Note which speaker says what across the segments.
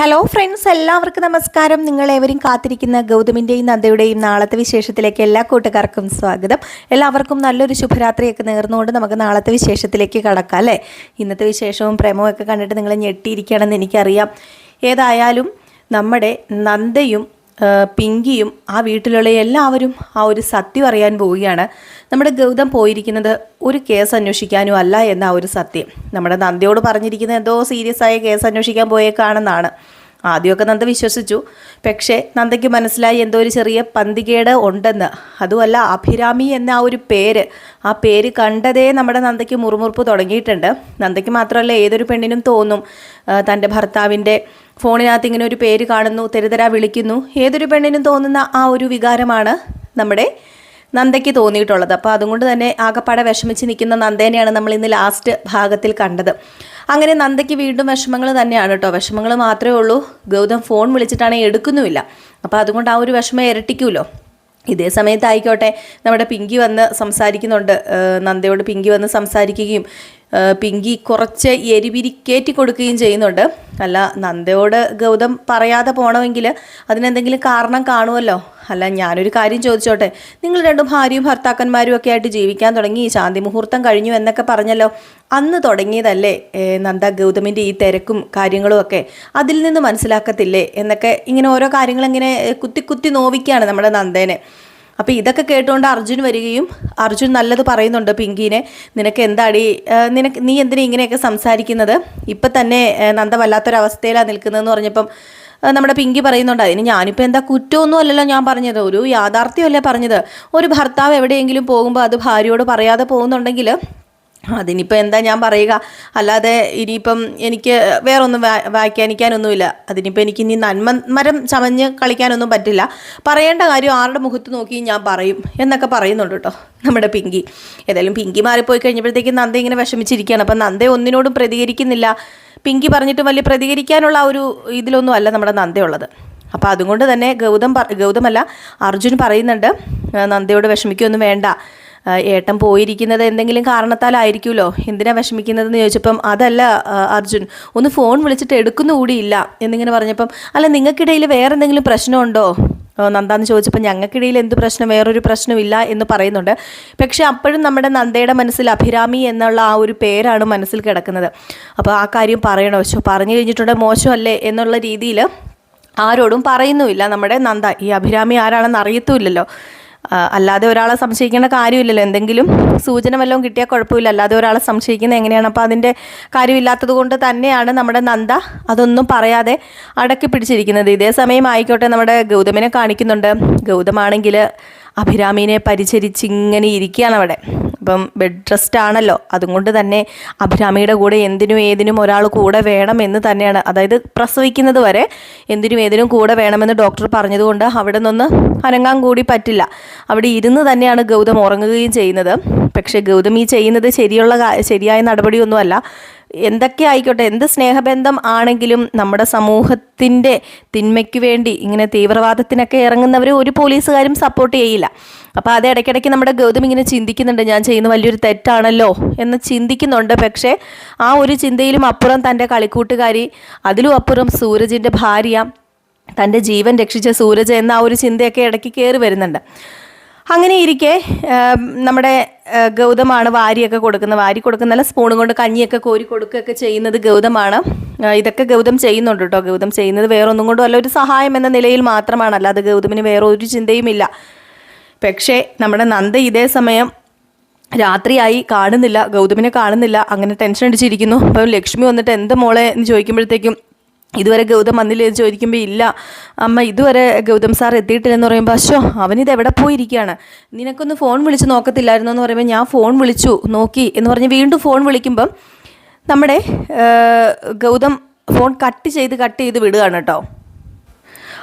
Speaker 1: Hello friends എല്ലാവർക്കും നമസ്കാരം. നിങ്ങൾ ഏവരും കാത്തിരിക്കുന്ന ഗൗതമിന്റെയും നന്ദയുടെയും നാളത്തെ വിശേഷത്തിലേക്ക് എല്ലാ കൂട്ടുകാർക്കും സ്വാഗതം. എല്ലാവർക്കും നല്ലൊരു ശുഭരാത്രിയൊക്കെ നേർന്നുകൊണ്ട് നമുക്ക് നാളത്തെ വിശേഷത്തിലേക്ക് കടക്കാം അല്ലേ? ഇന്നത്തെ വിശേഷവും പ്രേമവും ഒക്കെ കണ്ടിട്ട് നിങ്ങൾ ഞെട്ടിയിരിക്കുകയാണെന്ന് എനിക്കറിയാം. ഏതായാലും നമ്മുടെ നന്ദയും പിങ്കിയും ആ വീട്ടിലുള്ള എല്ലാവരും ആ ഒരു സത്യം അറിയാൻ പോവുകയാണ്. നമ്മുടെ ഗൗതം പോയിരിക്കുന്നത് ഒരു കേസ് അന്വേഷിക്കാനും അല്ല എന്ന ആ ഒരു സത്യം. നമ്മുടെ നന്ദിയോട് പറഞ്ഞിരിക്കുന്ന എന്തോ സീരിയസ് ആയ കേസ് അന്വേഷിക്കാൻ പോയേക്കാണെന്നാണ്. ആദ്യമൊക്കെ നന്ദ വിശ്വസിച്ചു. പക്ഷേ നന്ദയ്ക്ക് മനസ്സിലായി എന്തോ ഒരു ചെറിയ പന്തികേട് ഉണ്ടെന്ന്. അതുമല്ല അഭിരാമി എന്ന ആ ഒരു പേര് ആ പേര് കണ്ടതേ നമ്മുടെ നന്ദയ്ക്ക് മുറുമുറുപ്പ് തുടങ്ങിയിട്ടുണ്ട്. നന്ദയ്ക്ക് മാത്രമല്ല ഏതൊരു പെണ്ണിനും തോന്നും തന്റെ ഭർത്താവിന്റെ ഫോണിനകത്ത് ഇങ്ങനെ ഒരു പേര് കാണുന്നു തെരുതര വിളിക്കുന്നു. ഏതൊരു പെണ്ണിനും തോന്നുന്ന ആ ഒരു വികാരമാണ് നമ്മുടെ നന്ദയ്ക്ക് തോന്നിയിട്ടുള്ളത്. അപ്പോൾ അതുകൊണ്ട് തന്നെ ആകപ്പാടെ വിഷമിച്ച് നിൽക്കുന്ന നന്ദേനെയാണ് നമ്മൾ ഇന്ന് ലാസ്റ്റ് ഭാഗത്തിൽ കണ്ടത്. അങ്ങനെ നന്ദയ്ക്ക് വീണ്ടും വിഷമങ്ങൾ തന്നെയാണ് കേട്ടോ. വിഷമങ്ങൾ മാത്രമേ ഉള്ളൂ. ഗൗതം ഫോൺ വിളിച്ചിട്ടാണെങ്കിൽ എടുക്കുന്നുമില്ല. അപ്പോൾ അതുകൊണ്ട് ആ ഒരു വിഷമം ഇരട്ടിക്കുമല്ലോ ഇതേ സമയത്തായിക്കോട്ടെ. നമ്മുടെ പിങ്കി വന്ന് സംസാരിക്കുന്നുണ്ട്. നന്ദയോട് പിങ്കി വന്ന് സംസാരിക്കുകയും പിങ്കി കുറച്ച് എരിപിരി കയറ്റി കൊടുക്കുകയും ചെയ്യുന്നുണ്ട്. അല്ല നന്ദയോട് ഗൗതം പറയാതെ പോകണമെങ്കിൽ അതിനെന്തെങ്കിലും കാരണം കാണുമല്ലോ. അല്ല ഞാനൊരു കാര്യം ചോദിച്ചോട്ടെ. നിങ്ങൾ രണ്ടും ഭാര്യയും ഭർത്താക്കന്മാരും ഒക്കെ ആയിട്ട് ജീവിക്കാൻ തുടങ്ങി. ശാന്തി മുഹൂർത്തം കഴിഞ്ഞു എന്നൊക്കെ പറഞ്ഞല്ലോ. അന്ന് തുടങ്ങിയതല്ലേ നന്ദ ഗൗതമിന്റെ ഈ തിരക്കും കാര്യങ്ങളും ഒക്കെ? അതിൽ നിന്ന് മനസ്സിലാക്കത്തില്ലേ? എന്നൊക്കെ ഇങ്ങനെ ഓരോ കാര്യങ്ങൾ ഇങ്ങനെ കുത്തി കുത്തി നോവിക്കുകയാണ് നമ്മുടെ നന്ദേനെ. അപ്പോൾ ഇതൊക്കെ കേട്ടുകൊണ്ട് അർജുൻ വരികയും അർജുൻ നല്ലത് പറയുന്നുണ്ട് പിങ്കിനെ. നിനക്ക് എന്താടി നിനക്ക് നീ എന്തിനാ ഇങ്ങനെയൊക്കെ സംസാരിക്കുന്നത്? ഇപ്പം തന്നെ നന്ദ വല്ലാത്തൊരവസ്ഥയിലാണ് നിൽക്കുന്നതെന്ന് പറഞ്ഞപ്പം നമ്മുടെ പിങ്കി പറയുന്നുണ്ട് അതിന് ഞാനിപ്പോൾ എന്താ കുറ്റമൊന്നും അല്ലല്ലോ ഞാൻ പറഞ്ഞത്. ഒരു യാഥാർത്ഥ്യമല്ലേ പറഞ്ഞത്. ഒരു ഭർത്താവ് എവിടെയെങ്കിലും പോകുമ്പോൾ അത് ഭാര്യയോട് പറയാതെ പോകുന്നുണ്ടെങ്കിൽ അതിനിപ്പോൾ എന്താ ഞാൻ പറയുക? അല്ലാതെ ഇനിയിപ്പം എനിക്ക് വേറൊന്നും വാ വ്യാഖ്യാനിക്കാനൊന്നുമില്ല അതിനിപ്പോൾ എനിക്ക് ഇനി നന്മ മരം ചമഞ്ഞ് കളിക്കാനൊന്നും പറ്റില്ല. പറയേണ്ട കാര്യം ആരുടെ മുഖത്ത് നോക്കി ഞാൻ പറയും എന്നൊക്കെ പറയുന്നുണ്ട് കേട്ടോ നമ്മുടെ പിങ്കി. ഏതായാലും പിങ്കി മാറിപ്പോയി കഴിഞ്ഞപ്പോഴത്തേക്കും നന്ദ ഇങ്ങനെ വിഷമിച്ചിരിക്കുകയാണ്. അപ്പം നന്ദ ഒന്നിനോടും പ്രതികരിക്കുന്നില്ല. പിങ്കി പറഞ്ഞിട്ടും വലിയ പ്രതികരിക്കാനുള്ള ഒരു ഇതിലൊന്നും അല്ല നമ്മുടെ നന്ദയുള്ളത്. അപ്പോൾ അതുകൊണ്ട് തന്നെ ഗൗതം ഗൗതമല്ല അർജുൻ പറയുന്നുണ്ട് നന്ദയോട് വിഷമിക്കുകയൊന്നും വേണ്ട. ഏട്ടൻ പോയിരിക്കുന്നത് എന്തെങ്കിലും കാരണത്താലായിരിക്കുമല്ലോ? എന്തിനാ വിഷമിക്കുന്നതെന്ന് ചോദിച്ചപ്പം അതല്ല അർജുൻ ഒന്ന് ഫോൺ വിളിച്ചിട്ട് എടുക്കുന്നു കൂടിയില്ല എന്നിങ്ങനെ പറഞ്ഞപ്പം അല്ല നിങ്ങൾക്കിടയിൽ വേറെ എന്തെങ്കിലും പ്രശ്നമുണ്ടോ നന്ദാന്ന് ചോദിച്ചപ്പോൾ ഞങ്ങൾക്കിടയിൽ എന്ത് പ്രശ്നം? വേറൊരു പ്രശ്നമില്ല എന്ന് പറയുന്നുണ്ട്. പക്ഷെ അപ്പോഴും നമ്മുടെ നന്ദയുടെ മനസ്സിൽ അഭിരാമി എന്നുള്ള ആ ഒരു പേരാണ് മനസ്സിൽ കിടക്കുന്നത്. അപ്പോൾ ആ കാര്യം പറയണോ? പറഞ്ഞു കഴിഞ്ഞിട്ടുണ്ടെങ്കിൽ മോശമല്ലേ എന്നുള്ള രീതിയിൽ ആരോടും പറയുന്നുമില്ല നമ്മുടെ നന്ദ. ഈ അഭിരാമി ആരാണെന്ന് അറിയത്തുമില്ലല്ലോ. അല്ലാതെ ഒരാളെ സംശയിക്കേണ്ട കാര്യമില്ലല്ലോ. എന്തെങ്കിലും സൂചന വല്ലതും കിട്ടിയാൽ കുഴപ്പമില്ല. അല്ലാതെ ഒരാളെ സംശയിക്കുന്നത് എങ്ങനെയാണ്? അപ്പോൾ അതിന്റെ കാര്യമില്ലാത്തത് കൊണ്ട് തന്നെയാണ് നമ്മുടെ നന്ദ അതൊന്നും പറയാതെ അടക്കി പിടിച്ചിരിക്കുന്നത്. ഇതേ സമയം ആയിക്കോട്ടെ നമ്മുടെ ഗൗതമിനെ കാണിക്കുന്നുണ്ട്. ഗൗതമാണെങ്കിൽ അഭിരാമിനെ പരിചരിച്ച് ഇങ്ങനെ ഇരിക്കുകയാണ് അവിടെ. അപ്പം ബെഡ് റെസ്റ്റ് ആണല്ലോ. അതുകൊണ്ട് തന്നെ അഭിരാമിയുടെ കൂടെ എന്തിനും ഏതിനും ഒരാൾ കൂടെ വേണം എന്ന് തന്നെയാണ്. അതായത് പ്രസവിക്കുന്നത് വരെ എന്തിനും ഏതിനും കൂടെ വേണമെന്ന് ഡോക്ടർ പറഞ്ഞതുകൊണ്ട് അവിടെ നിന്ന് അനങ്ങാൻ കൂടി പറ്റില്ല. അവിടെ ഇരുന്ന് തന്നെയാണ് ഗൗതം ഉറങ്ങുകയും ചെയ്യുന്നത്. പക്ഷേ ഗൗതം ഈ ചെയ്യുന്നത് ശരിയുള്ള ശരിയായ നടപടിയൊന്നുമല്ല. എന്തൊക്കെ ആയിക്കോട്ടെ എന്ത് സ്നേഹബന്ധം ആണെങ്കിലും നമ്മുടെ സമൂഹത്തിന്റെ തിന്മയ്ക്ക് വേണ്ടി ഇങ്ങനെ തീവ്രവാദത്തിനൊക്കെ ഇറങ്ങുന്നവർ ഒരു പോലീസുകാരും സപ്പോർട്ട് ചെയ്യില്ല. അപ്പോൾ അത് ഇടയ്ക്കിടയ്ക്ക് നമ്മുടെ ഗൗതം ഇങ്ങനെ ചിന്തിക്കുന്നുണ്ട് ഞാൻ ചെയ്യുന്ന വലിയൊരു തെറ്റാണല്ലോ എന്ന് ചിന്തിക്കുന്നുണ്ട്. പക്ഷേ ആ ഒരു ചിന്തയിലും അപ്പുറം തന്റെ കളിക്കൂട്ടുകാരി അതിലും അപ്പുറം സൂരജിന്റെ ഭാര്യ തന്റെ ജീവൻ രക്ഷിച്ച സൂരജ് എന്ന ആ ഒരു ചിന്തയൊക്കെ ഇടയ്ക്ക് കയറി വരുന്നുണ്ട്. അങ്ങനെ ഇരിക്കെ നമ്മുടെ ഗൗതമാണ് വാരിയൊക്കെ കൊടുക്കുന്നത് വാരി കൊടുക്കുന്നല്ല സ്പൂണും കൊണ്ട് കഞ്ഞിയൊക്കെ കോരി കൊടുക്കുകയൊക്കെ ചെയ്യുന്നത് ഗൗതമാണ്. ഇതൊക്കെ ഗൗതം ചെയ്യുന്നുണ്ട് കേട്ടോ. ഗൗതം ചെയ്യുന്നത് വേറൊന്നും കൊണ്ടും അല്ല ഒരു സഹായം എന്ന നിലയിൽ മാത്രമാണ്. അല്ലാതെ ഗൗതമിന് വേറെ ഒരു ചിന്തയുമില്ല. പക്ഷേ നമ്മുടെ നന്ദ ഇതേ സമയം രാത്രിയായി കാണുന്നില്ല ഗൗതമിനെ കാണുന്നില്ല അങ്ങനെ ടെൻഷൻ അടിച്ചിരിക്കുന്നു. അപ്പം ലക്ഷ്മി വന്നിട്ട് എന്ത് മോളെ? എന്ന് ചോദിക്കുമ്പോഴത്തേക്കും ഇതുവരെ ഗൗതം വന്നില്ല? എന്ന് ചോദിക്കുമ്പോൾ ഇല്ല. അമ്മ ഇതുവരെ ഗൗതം സാർ എത്തിയിട്ടില്ലെന്ന് പറയുമ്പോൾ അശോ അവനിത് എവിടെ പോയിരിക്കുകയാണ് നിനക്കൊന്ന് ഫോൺ വിളിച്ച് നോക്കത്തില്ലായിരുന്നു? എന്ന് പറയുമ്പോൾ ഞാൻ ഫോൺ വിളിച്ചു നോക്കി എന്ന് പറഞ്ഞ് വീണ്ടും ഫോൺ വിളിക്കുമ്പം നമ്മുടെ ഗൗതം ഫോൺ കട്ട് ചെയ്ത് കട്ട് ചെയ്ത് വിടുകയാണ് കേട്ടോ.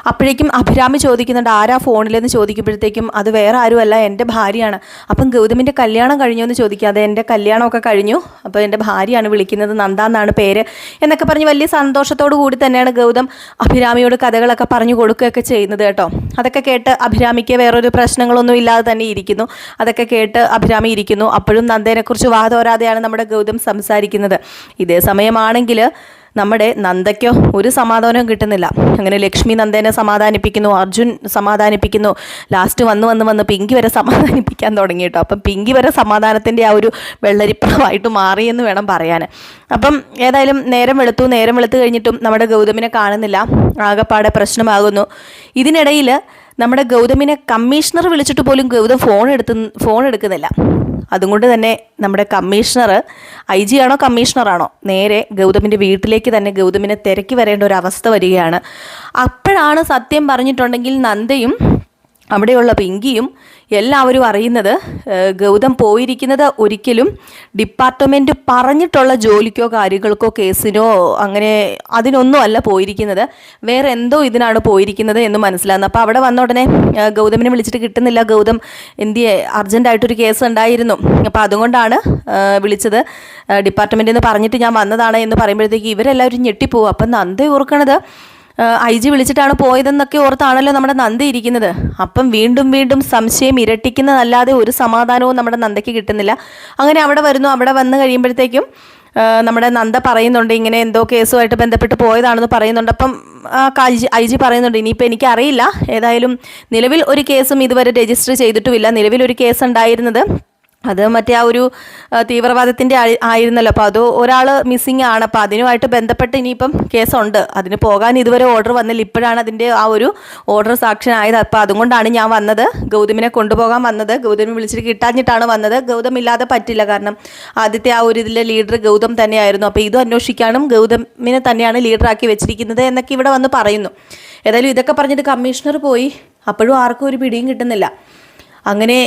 Speaker 1: അപ്പോഴേക്കും അഭിരാമി ചോദിക്കുന്നുണ്ട് ആരാ ഫോണിലെന്ന് ചോദിക്കുമ്പോഴത്തേക്കും അത് വേറെ ആരുമല്ല എന്റെ ഭാര്യയാണ്. അപ്പം ഗൗതമിന്റെ കല്യാണം കഴിഞ്ഞോ എന്ന് ചോദിക്കാതെ എന്റെ കല്യാണമൊക്കെ കഴിഞ്ഞു. അപ്പോൾ എന്റെ ഭാര്യയാണ് വിളിക്കുന്നത് നന്ദ എന്നാണ് പേര്. എന്നൊക്കെ പറഞ്ഞ് വലിയ സന്തോഷത്തോടു കൂടി തന്നെയാണ് ഗൗതം അഭിരാമിയോട് കഥകളൊക്കെ പറഞ്ഞു കൊടുക്കുകയൊക്കെ ചെയ്യുന്നത് കേട്ടോ. അതൊക്കെ കേട്ട് അഭിരാമിക്ക് വേറൊരു പ്രശ്നങ്ങളൊന്നും ഇല്ലാതെ തന്നെ ഇരിക്കുന്നു. അതൊക്കെ കേട്ട് അഭിരാമി ഇരിക്കുന്നു. അപ്പോഴും നന്ദേനെക്കുറിച്ച് വാതോരാതെയാണ് നമ്മുടെ ഗൗതം സംസാരിക്കുന്നത്. ഇതേ സമയമാണെങ്കിൽ നമ്മുടെ നന്ദയ്ക്കോ ഒരു സമാധാനവും കിട്ടുന്നില്ല. അങ്ങനെ ലക്ഷ്മി നന്ദേനെ സമാധാനിപ്പിക്കുന്നു അർജുൻ സമാധാനിപ്പിക്കുന്നു ലാസ്റ്റ് വന്ന് വന്ന് വന്ന് പിങ്കി വരെ സമാധാനിപ്പിക്കാൻ തുടങ്ങി കേട്ടോ അപ്പം പിങ്കി വരെ സമാധാനത്തിന്റെ ആ ഒരു വെള്ളരിപ്പണമായിട്ട് എന്ന് വേണം പറയാൻ. അപ്പം ഏതായാലും നേരം വെളുത്തു നേരം വെളുത്തു കഴിഞ്ഞിട്ടും നമ്മുടെ ഗൗതമിനെ കാണുന്നില്ല. ആകെപ്പാടെ പ്രശ്നമാകുന്നു. ഇതിനിടയിൽ നമ്മുടെ ഗൗതമിനെ കമ്മീഷണർ വിളിച്ചിട്ട് പോലും ഗൗതം ഫോൺ എടുത്ത് ഫോൺ എടുക്കുന്നില്ല. അതുകൊണ്ട് തന്നെ നമ്മുടെ കമ്മീഷണർ ഐ ജി ആണോ കമ്മീഷണറാണോ നേരെ ഗൗതമിന്റെ വീട്ടിലേക്ക് തന്നെ ഗൗതമിനെ തിരക്കി വരേണ്ട ഒരു അവസ്ഥ വരികയാണ്. അപ്പോഴാണ് സത്യം പറഞ്ഞിട്ടുണ്ടെങ്കിൽ നന്ദയും അവിടെയുള്ള പിങ്കിയും എല്ലാവരും അറിയുന്നത് ഗൗതം പോയിരിക്കുന്നത് ഒരിക്കലും ഡിപ്പാർട്ട്മെന്റ് പറഞ്ഞിട്ടുള്ള ജോലിക്കോ കാര്യങ്ങൾക്കോ കേസിനോ അങ്ങനെ അതിനൊന്നും അല്ല പോയിരിക്കുന്നത്. വേറെ എന്തോ ഇതിനാണ് പോയിരിക്കുന്നത് എന്ന് മനസ്സിലാകുന്നത് അപ്പോൾ അവിടെ വന്ന ഉടനെ ഗൗതമിനെ വിളിച്ചിട്ട് കിട്ടുന്നില്ല. ഗൗതം എന്തിയെ അർജന്റായിട്ടൊരു കേസ് ഉണ്ടായിരുന്നു അപ്പോൾ അതുകൊണ്ടാണ് വിളിച്ചത്. ഡിപ്പാർട്ട്മെന്റിൽ നിന്ന് പറഞ്ഞിട്ട് ഞാൻ വന്നതാണ് എന്ന് പറയുമ്പോഴത്തേക്ക് ഇവരെല്ലാവരും ഞെട്ടിപ്പോവും. അപ്പം നന്ദ ഓർക്കണത് ഐ ജി വിളിച്ചിട്ടാണ് പോയതെന്നൊക്കെ ഓർത്താണല്ലോ നമ്മുടെ നന്ദി ഇരിക്കുന്നത്. അപ്പം വീണ്ടും വീണ്ടും സംശയം ഇരട്ടിക്കുന്നതല്ലാതെ ഒരു സമാധാനവും നമ്മുടെ നന്ദയ്ക്ക് കിട്ടുന്നില്ല. അങ്ങനെ അവിടെ വരുന്നു. അവിടെ വന്ന് കഴിയുമ്പോഴത്തേക്കും നമ്മുടെ നന്ദ പറയുന്നുണ്ട് ഇങ്ങനെ എന്തോ കേസുമായിട്ട് ബന്ധപ്പെട്ട് പോയതാണെന്ന് പറയുന്നുണ്ട്. അപ്പം ഐ ജി പറയുന്നുണ്ട് ഇനിയിപ്പോൾ എനിക്കറിയില്ല. ഏതായാലും നിലവിൽ ഒരു കേസും ഇതുവരെ രജിസ്റ്റർ ചെയ്തിട്ടുമില്ല. നിലവിൽ ഒരു കേസ് ഉണ്ടായിരുന്നത് അത് മറ്റേ ആ ഒരു തീവ്രവാദത്തിന്റെ ആയി- ആയിരുന്നല്ലോ. അപ്പോൾ അത് ഒരാൾ മിസ്സിങ് ആണ്. അപ്പോൾ അതിനുമായിട്ട് ബന്ധപ്പെട്ട് ഇനിയിപ്പം കേസുണ്ട്. അതിന് പോകാൻ ഇതുവരെ ഓർഡർ വന്നില്ല. ഇപ്പോഴാണ് അതിന്റെ ആ ഒരു ഓർഡർ സാക്ഷ്യനായത്. അപ്പോൾ അതുകൊണ്ടാണ് ഞാൻ വന്നത്. ഗൗതമിനെ കൊണ്ടുപോകാൻ വന്നത്. ഗൗതമി വിളിച്ചിട്ട് കിട്ടാഞ്ഞിട്ടാണ് വന്നത്. ഗൗതം ഇല്ലാതെ പറ്റില്ല. കാരണം ആദ്യത്തെ ആ ഒരു ഇതിലെ ലീഡർ ഗൗതം തന്നെയായിരുന്നു. അപ്പോൾ ഇതും അന്വേഷിക്കാനും ഗൗതമിനെ തന്നെയാണ് ലീഡറാക്കി വെച്ചിരിക്കുന്നത് എന്നൊക്കെ ഇവിടെ വന്ന് പറയുന്നു. ഏതായാലും ഇതൊക്കെ പറഞ്ഞിട്ട് കമ്മീഷണർ പോയി. അപ്പോഴും ആർക്കും ഒരു പിടിയും കിട്ടുന്നില്ല. അങ്ങനെ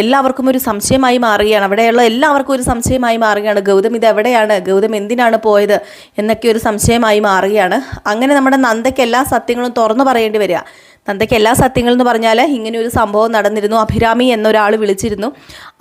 Speaker 1: എല്ലാവർക്കും ഒരു സംശയമായി മാറുകയാണ്. അവിടെയുള്ള എല്ലാവർക്കും ഒരു സംശയമായി മാറുകയാണ്. ഗൗതം ഇത് എവിടെയാണ് ഗൗതം എന്തിനാണ് പോയത്? എന്നൊക്കെ ഒരു സംശയമായി മാറുകയാണ്. അങ്ങനെ നമ്മുടെ നന്ദയ്ക്ക് എല്ലാ സത്യങ്ങളും തുറന്നു പറയേണ്ടി വരിക. നന്ദയ്ക്ക് എല്ലാ സത്യങ്ങളും എന്ന് പറഞ്ഞാൽ ഇങ്ങനെ ഒരു സംഭവം നടന്നിരുന്നു. അഭിരാമി എന്നൊരാൾ വിളിച്ചിരുന്നു.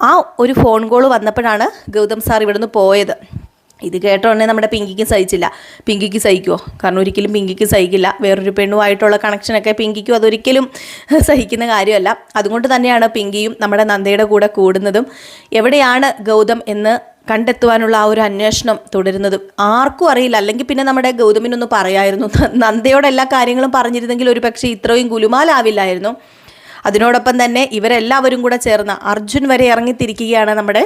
Speaker 1: ആ ഒരു ഫോൺ കോൾ വന്നപ്പോഴാണ് ഗൗതം സാർ ഇവിടുന്ന് പോയത്. ഇത് കേട്ടോണേ നമ്മുടെ പിങ്കിക്ക് സഹിച്ചില്ല. പിങ്കിക്ക് സഹിക്കുമോ കാരണം ഒരിക്കലും പിങ്കിക്ക് സഹിക്കില്ല. വേറൊരു പെണ്ണുമായിട്ടുള്ള കണക്ഷനൊക്കെ പിങ്കിക്കും അതൊരിക്കലും സഹിക്കുന്ന കാര്യമല്ല. അതുകൊണ്ട് തന്നെയാണ് പിങ്കിയും നമ്മുടെ നന്ദയുടെ കൂടെ കൂടുന്നതും. എവിടെയാണ് ഗൗതം എന്ന് കണ്ടെത്തുവാനുള്ള ആ ഒരു അന്വേഷണം തുടരുന്നതും? ആർക്കും അറിയില്ല. അല്ലെങ്കിൽ പിന്നെ നമ്മുടെ ഗൗതമിനൊന്ന് പറയായിരുന്നു. നന്ദയോടെ എല്ലാ കാര്യങ്ങളും പറഞ്ഞിരുന്നെങ്കിൽ ഒരു പക്ഷേ ഇത്രയും ഗുലുമാലാവില്ലായിരുന്നു. അതിനോടൊപ്പം തന്നെ ഇവരെല്ലാവരും കൂടെ ചേർന്ന് അർജുൻ വരെ ഇറങ്ങിത്തിരിക്കുകയാണ് നമ്മുടെ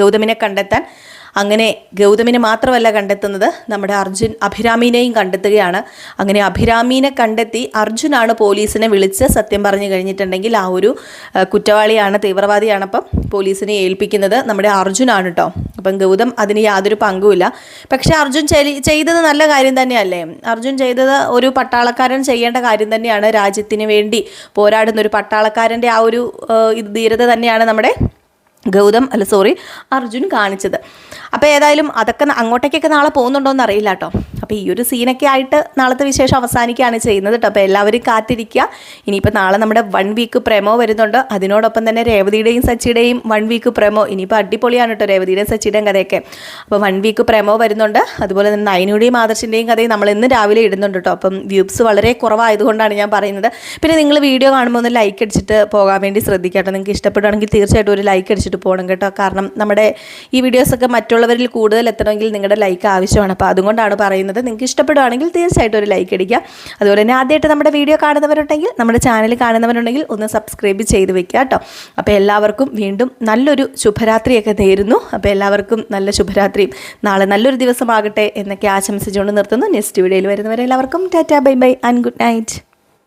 Speaker 1: ഗൗതമിനെ കണ്ടെത്താൻ. അങ്ങനെ ഗൗതമിനെ മാത്രമല്ല കണ്ടെത്തുന്നത് നമ്മുടെ അർജുൻ അഭിരാമീനെയും കണ്ടെത്തുകയാണ്. അങ്ങനെ അഭിരാമീനെ കണ്ടെത്തി അർജുനാണ് പോലീസിനെ വിളിച്ച് സത്യം പറഞ്ഞു കഴിഞ്ഞിട്ടുണ്ടെങ്കിൽ ആ ഒരു കുറ്റവാളിയാണ് തീവ്രവാദിയാണ് അപ്പം പോലീസിനെ ഏൽപ്പിക്കുന്നത് നമ്മുടെ അർജുനാണ് കേട്ടോ അപ്പം ഗൗതം അതിന് യാതൊരു പങ്കുമില്ല. പക്ഷേ അർജുൻ ചെയ്- ചെയ്തത് നല്ല കാര്യം തന്നെയല്ലേ? അർജുൻ ചെയ്തത് ഒരു പട്ടാളക്കാരൻ ചെയ്യേണ്ട കാര്യം തന്നെയാണ്. രാജ്യത്തിന് വേണ്ടി പോരാടുന്ന ഒരു പട്ടാളക്കാരന്റെ ആ ഒരു ധീരത തന്നെയാണ് നമ്മുടെ ഗൗതം അല്ല സോറി അർജുൻ കാണിച്ചത്. അപ്പോൾ ഏതായാലും അതൊക്കെ അങ്ങോട്ടേക്കൊക്കെ നാളെ പോകുന്നുണ്ടോ എന്ന് അറിയില്ല കേട്ടോ. അപ്പോൾ ഈ ഒരു സീനൊക്കെ ആയിട്ട് നാളത്തെ വിശേഷം അവസാനിക്കുകയാണ് ചെയ്യുന്നത് കേട്ടോ. അപ്പോൾ എല്ലാവരും കാത്തിരിക്കുക. ഇനിയിപ്പോൾ നാളെ നമ്മുടെ വൺ വീക്ക് പ്രേമോ വരുന്നുണ്ട്. അതിനോടൊപ്പം തന്നെ രേവതിയുടെയും സച്ചിയുടെയും വൺ വീക്ക് പ്രേമോ ഇനിയിപ്പോൾ അടിപൊളിയാണ് കേട്ടോ രേവതിയുടെയും സച്ചിയുടെയും കഥയൊക്കെ. അപ്പോൾ വൺ വീക്ക് പ്രേമോ വരുന്നുണ്ട്. അതുപോലെ തന്നെ നയനുടെയും ആദർശിന്റെയും കഥയും നമ്മൾ ഇന്ന് രാവിലെ ഇടുന്നുണ്ട് കേട്ടോ. അപ്പം വ്യൂസ് വളരെ കുറവായതുകൊണ്ടാണ് ഞാൻ പറയുന്നത്. പിന്നെ നിങ്ങൾ വീഡിയോ കാണുമ്പോൾ ഒന്ന് ലൈക്ക് അടിച്ചിട്ട് പോകാൻ വേണ്ടി ശ്രദ്ധിക്കുക കേട്ടോ. നിങ്ങൾക്ക് ഇഷ്ടപ്പെടുകയാണെങ്കിൽ തീർച്ചയായിട്ടും ഒരു ലൈക്ക് അടിച്ചിട്ട് പോകണം കേട്ടോ. കാരണം നമ്മുടെ ഈ വീഡിയോസൊക്കെ മറ്റുള്ളവരിൽ കൂടുതൽ എത്തണമെങ്കിൽ നിങ്ങളുടെ ലൈക്ക് ആവശ്യമാണ്. അപ്പോൾ അതുകൊണ്ടാണ് പറയുന്നത്. നിങ്ങൾക്ക് ഇഷ്ടപ്പെടുകയാണെങ്കിൽ തീർച്ചയായിട്ടും ഒരു ലൈക്ക് അടിക്കുക. അതുപോലെ തന്നെ ആദ്യമായിട്ട് നമ്മുടെ വീഡിയോ കാണുന്നവരുണ്ടെങ്കിൽ നമ്മുടെ ചാനൽ കാണുന്നവരുണ്ടെങ്കിൽ ഒന്ന് സബ്സ്ക്രൈബ് ചെയ്ത് വെക്കുക കേട്ടോ. അപ്പോൾ എല്ലാവർക്കും വീണ്ടും നല്ലൊരു ശുഭരാത്രിയൊക്കെ നേരുന്നു. അപ്പോൾ എല്ലാവർക്കും നല്ല ശുഭരാത്രിയും നാളെ നല്ലൊരു ദിവസമാകട്ടെ എന്നൊക്കെ ആശംസിച്ചുകൊണ്ട് നിർത്തുന്നു. നെക്സ്റ്റ് വീഡിയോയിൽ വരുന്നവരെ എല്ലാവർക്കും tata bye bye and good night